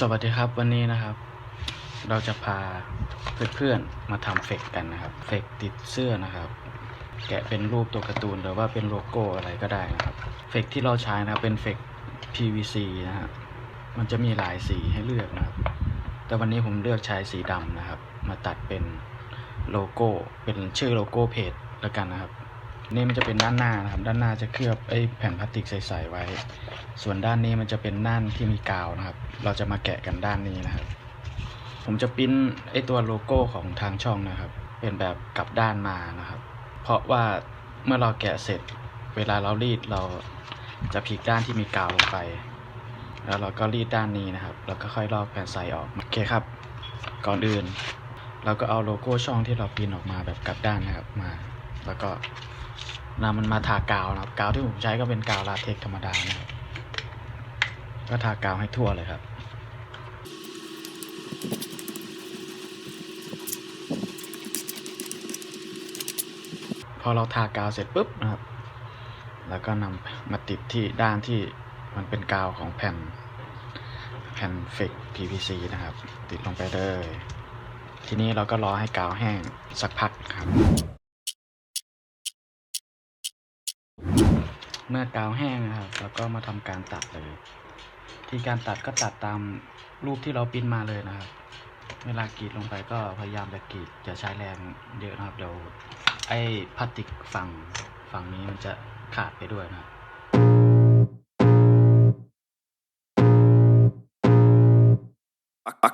สวัสดีครับวันนี้นะครับ เราจะพาเพื่อนๆมาทำเฟกกันนะครับ เฟกติดเสื้อนะครับ แกะเป็นรูปตัวการ์ตูนหรือว่าเป็นโลโก้อะไรก็ได้นะครับ เฟกที่เราใช้นะครับเป็นเฟก PVC นะฮะมันจะมีหลายสีให้เลือกนะครับ แต่วันนี้ผมเลือกใช้สีดำนะครับ มาตัดเป็นโลโก้เป็นชื่อโลโก้เพจแล้วกันนะครับ นี่มันจะเป็นด้านหน้านะครับ ด้านหน้าจะเคลือบไอ้แผ่นพลาสติกใสๆไว้ ส่วนด้านนี้มันจะเป็นด้านที่มีกาวนะครับ เราจะมาแกะกันด้านนี้นะครับ ผมจะปิ้นไอ้ตัวโลโก้ของทางช่องนะครับ เป็นแบบกลับด้านมานะครับ เพราะว่าเมื่อเราแกะเสร็จ เวลาเรารีดเราจะพลิกด้านที่มีกาวลงไป แล้วเราก็รีดด้านนี้นะครับ แล้วก็ค่อยลอกแผ่นใสออก โอเคครับ ก่อนอื่น เราก็เอาโลโก้ช่องที่เราปิ้นออกมาแบบกลับด้านนะครับมา แล้วก็ นำมันมาทากาวนะครับกาวที่ผมใช้ก็เป็นกาวลาเทกธรรมดานะครับก็ทากาวให้ทั่วเลยครับพอเราทากาวเสร็จปุ๊บนะครับ แล้วก็นำมาติดที่ด้านที่มันเป็นกาวของแผ่น แผ่นเฟก PVC นะครับ ติดลงไปเลย ทีนี้เราก็รอให้กาวแห้งสักพักครับ เมื่อกาวแห้งนะครับเราก็มาทำการตัดเลย ที่การตัดก็ตัดตามรูปที่เราปิ้นมาเลยนะครับ เวลากรีดลงไปก็พยายามจะกรีดอย่าใช้แรงเยอะนะครับเดี๋ยวไอ้พลาสติกฝั่งฝั่งนี้มันจะขาดไปด้วยนะครับ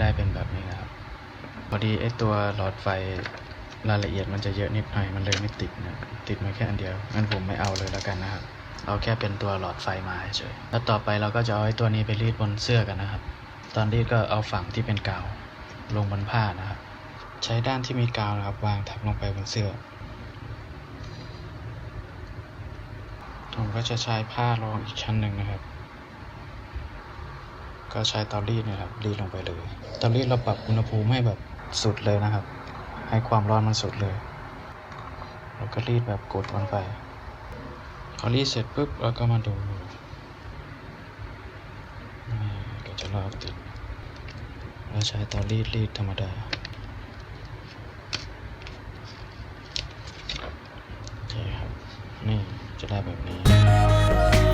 ได้เป็นแบบนี้นะครับ พอดีไอ้ตัวหลอดไฟรายละเอียดมันจะเยอะนิดหน่อยมันเลยไม่ติดนะติดมาแค่อันเดียวงั้นผมไม่เอาเลยแล้วกันนะครับ เอาแค่เป็นตัวหลอดไฟมาเฉยแล้วต่อไปเราก็จะเอาไอ้ตัวนี้ไปรีดบนเสื้อกันนะครับ ตอนรีดก็เอาฝั่งที่เป็นกาวลงบนผ้านะครับ ใช้ด้านที่มีกาวนะครับ วางทับลงไปบนเสื้อผมก็จะใช้ผ้ารองอีกชั้นหนึ่งนะครับ ก็ใช้เตารีดนะครับรีดลงไปเลยเตารีดเราปรับอุณหภูมิให้แบบสุดเลยนะครับ ให้ความร้อนมันสุดเลยแล้วก็รีดแบบกดลงไปพอรีดเสร็จปุ๊บเราก็มาดูก็จะลอกติดเราใช้เตารีดรีดธรรมดาโอเคครับนี่จะได้แบบนี้